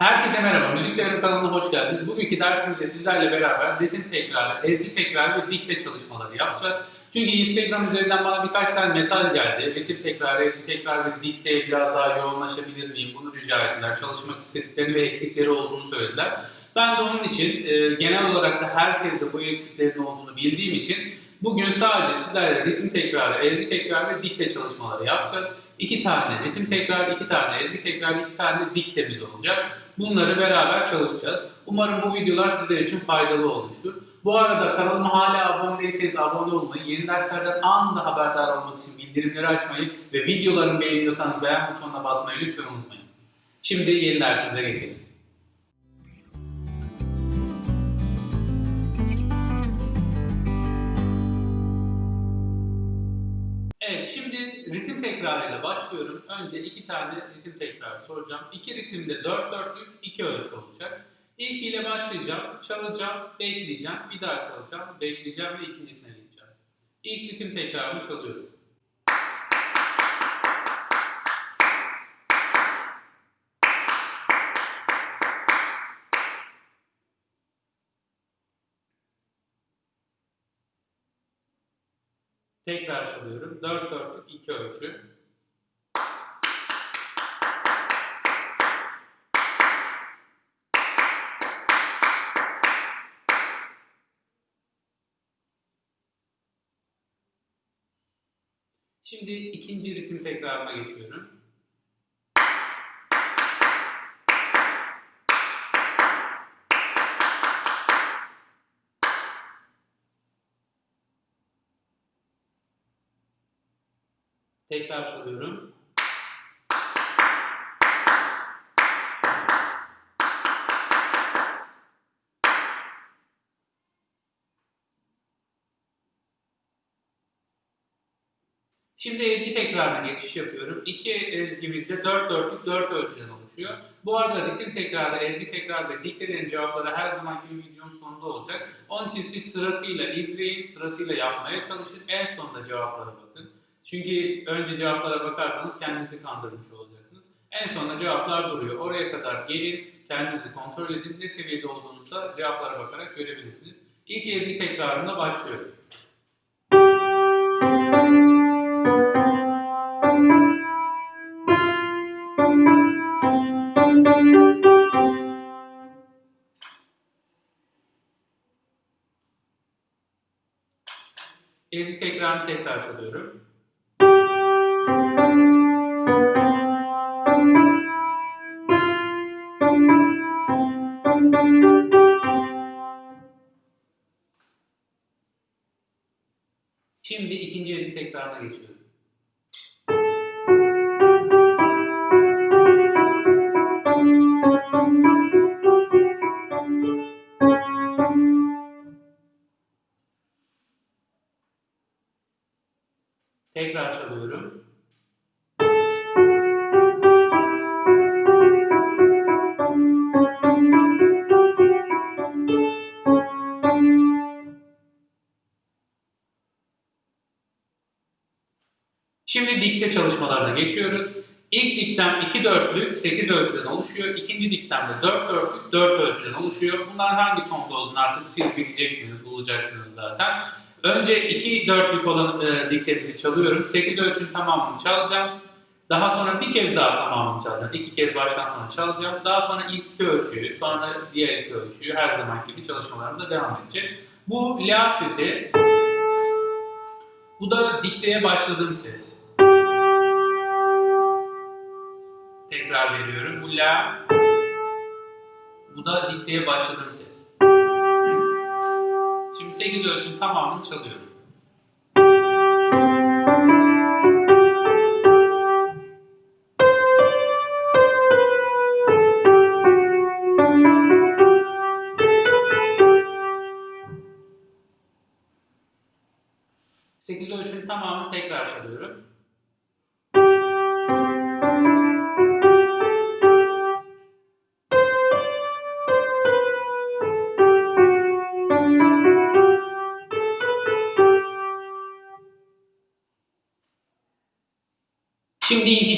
Herkese merhaba, Müzik Teorim kanalına hoş geldiniz. Bugünkü dersimizde sizlerle beraber ritim tekrarı, ezgi tekrarı ve dikte çalışmaları yapacağız. Çünkü Instagram üzerinden bana birkaç tane mesaj geldi. Ritim tekrarı, ezgi tekrarı ve dikteye biraz daha yoğunlaşabilir miyim? Bunu rica ettiler. Çalışmak istediklerini ve eksikleri olduğunu söylediler. Ben de onun için e, genel olarak da herkes de bu eksiklerin olduğunu bildiğim için bugün sadece sizlerle ritim tekrarı, ezgi tekrarı ve dikte çalışmaları yapacağız. İki tane ritim tekrarı, iki tane ezgi tekrarı, iki tane diktemiz olacak. Bunları beraber çalışacağız. Umarım bu videolar sizler için faydalı olmuştur. Bu arada kanalıma hala abone değilseniz abone olmayı, yeni derslerden anında haberdar olmak için bildirimleri açmayı ve videolarımı beğeniyorsanız beğen butonuna basmayı lütfen unutmayın. Şimdi yeni dersimize geçelim. Tekrarıyla başlıyorum. Önce iki tane ritim tekrarı soracağım. İki ritimde dört dörtlük, iki ölçü olacak. İlkiyle başlayacağım, çalacağım, bekleyeceğim, bir daha çalacağım, bekleyeceğim ve ikincisine gideceğim. İlk ritim tekrarını çalıyorum. Tekrar çalıyorum. Dört dörtlük, iki ölçü. Şimdi ikinci ritim tekrarına geçiyorum. Tekrar çalıyorum. Şimdi ezgi tekrarına geçiş yapıyorum. İki ezgimizde 4 dörtlük 4 ölçüden oluşuyor. Bu arada ritim tekrarı, ezgi tekrarı ve diktelerin cevapları her zamanki videonun sonunda olacak. Onun için siz sırasıyla izleyin, sırasıyla yapmaya çalışın. En sonunda cevaplara bakın. Çünkü önce cevaplara bakarsanız kendinizi kandırmış olacaksınız. En sonunda cevaplar duruyor. Oraya kadar gelin, kendinizi kontrol edin. Ne seviyede olduğunuzda cevaplara bakarak görebilirsiniz. İlk ezgi tekrarında başlıyorum. Ezgi tekrarını tekrar çalıyorum. Şimdi ikinci ezgi tekrarına geçiyorum. Tekrar çalıyorum. Şimdi dikte çalışmalarına geçiyoruz. İlk diktem 2 dörtlük 8 ölçüden oluşuyor. İkinci diktemde 4 dörtlük 4 ölçüden oluşuyor. Bunların hangi tonda olduğunu artık siz bileceksiniz, bulacaksınız zaten. Önce 2 dörtlük olan e, diktemizi çalıyorum. 8 ölçünün tamamını çalacağım. Daha sonra bir kez daha tamamını çalacağım. İki kez baştan sona çalacağım. Daha sonra ilk iki ölçüyü, sonra diğer iki ölçüyü her zaman gibi çalışmalarımıza devam edeceğiz. Bu la sesi. Bu da dikteye başladığım ses. Tekrar veriyorum. Bu la. Bu da dikteye başladığım ses. Şimdi 8 ölçünün tamamını çalıyorum.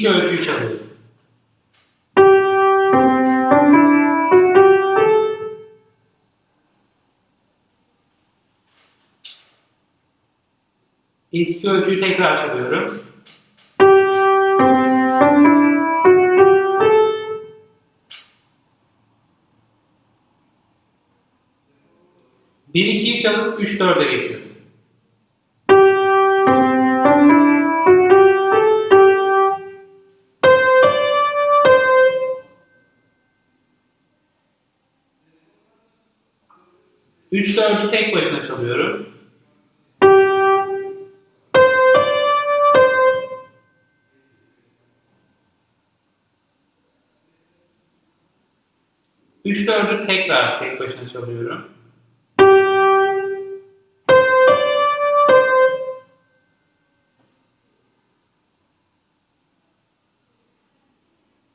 ilk ölçüyü çalıyorum. İlk ölçüyü tekrar çalıyorum. Bir ikiyi çalıp üç dörde geçiyorum. Üç dördü tek başına çalıyorum. Üç dördü tekrar tek başına çalıyorum.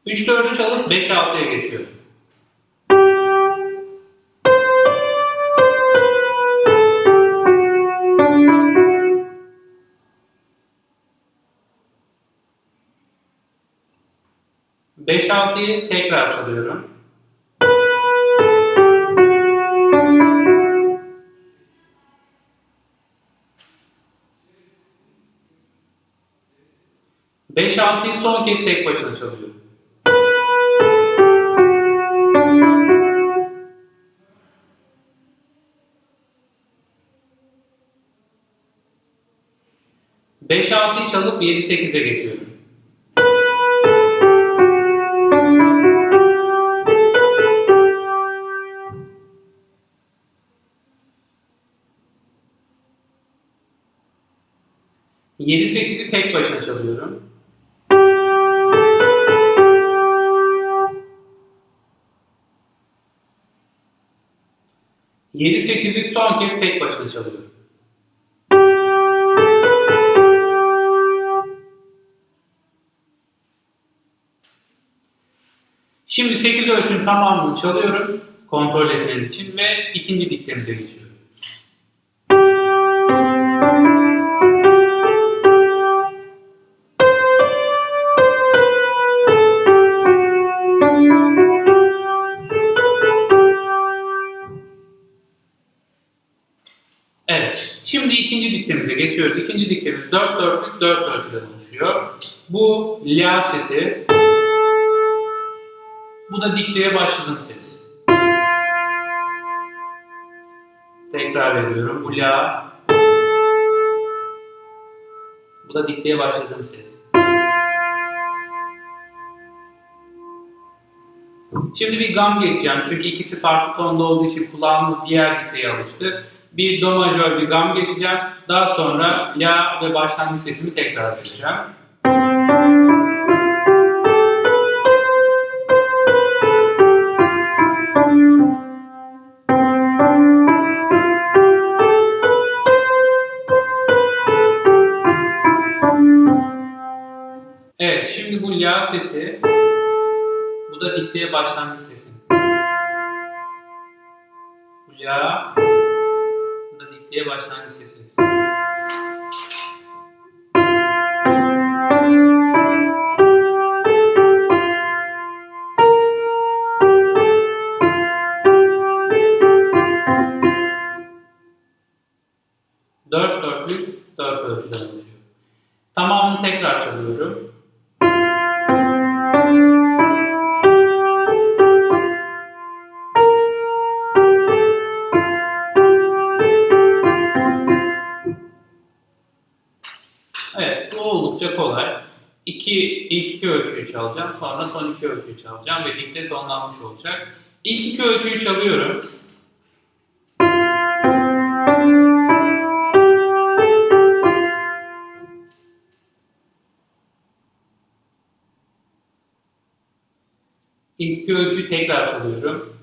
Üç dördü çalıp beş altıya geçiyorum. Beş altıyı tekrar çalıyorum. Beş altıyı son kez tek başına çalıyorum. Beş altıyı çalıp yedi sekize geçiyorum. Yedi sekizi tek başına çalıyorum. Yedi sekizi son kez tek başına çalıyorum. Şimdi 8 ölçünün tamamını çalıyorum kontrol etmeniz için ve ikinci diktemize geçiyorum. Diktemize geçiyoruz. İkinci diktemiz 4 dörtlük 4 ölçüden oluşuyor. Bu la sesi. Bu da dikteye başladığım ses. Tekrar veriyorum. Bu la. Bu da dikteye başladığım ses. Şimdi bir gam geçeceğim. Çünkü ikisi farklı tonda olduğu için kulağımız diğer dikteye alıştı. Bir do majör bir gam geçeceğim. Daha sonra la ve başlangıç sesimi tekrar vereceğim. Evet, şimdi bu la sesi, bu da dikteye başlangıç sesi. Bu la, dikteye başlangıç sesi. Oldukça kolay. İki, ilk iki ölçüyü çalacağım, sonra son iki ölçüyü çalacağım ve dikte sonlanmış olacak. İlk iki ölçüyü çalıyorum. İlk iki ölçüyü tekrar çalıyorum.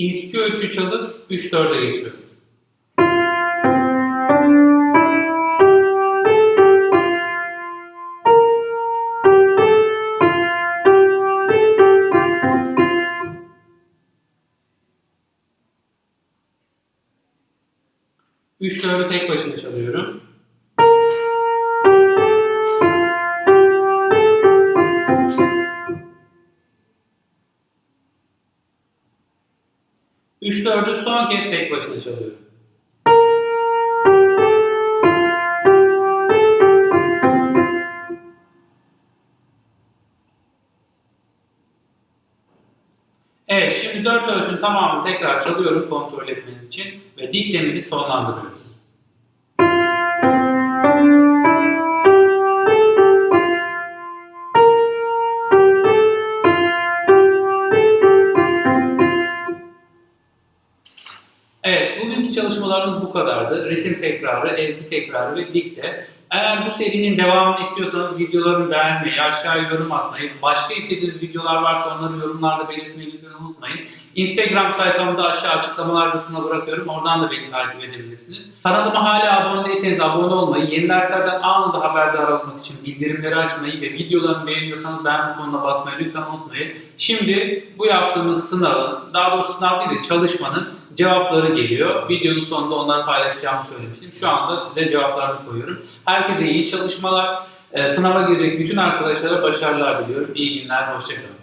İlk iki ölçüyü çalıp 3-4'e geçiyorum. Üç dördü tek 3 4'ü son kez tek başına çalıyorum. Evet, şimdi 4 ölçünün tamamını tekrar çalıyorum kontrol etmeniz için ve diktemizi sonlandırıyoruz. Çalışmalarımız bu kadardı. Ritim tekrarı, ezgi tekrarı ve dikte. Eğer bu serinin devamını istiyorsanız videolarımı beğenmeyi, aşağıya yorum atmayı, başka istediğiniz videolar varsa onları yorumlarda belirtmeyi lütfen unutmayın. Instagram sayfamı da aşağı açıklamalar kısmına bırakıyorum. Oradan da beni takip edebilirsiniz. Kanalıma hala abone değilseniz abone olmayı, yeni derslerden anında haberdar olmak için bildirimleri açmayı ve videolarımı beğeniyorsanız beğen butonuna basmayı lütfen unutmayın. Şimdi bu yaptığımız sınavın, daha doğrusu sınav değil de çalışmanın cevapları geliyor. Videonun sonunda onları paylaşacağımı söylemiştim. Şu anda size cevaplarını koyuyorum. Herkese iyi çalışmalar. Ee, Sınava girecek bütün arkadaşlara başarılar diliyorum. İyi günler, hoşçakalın.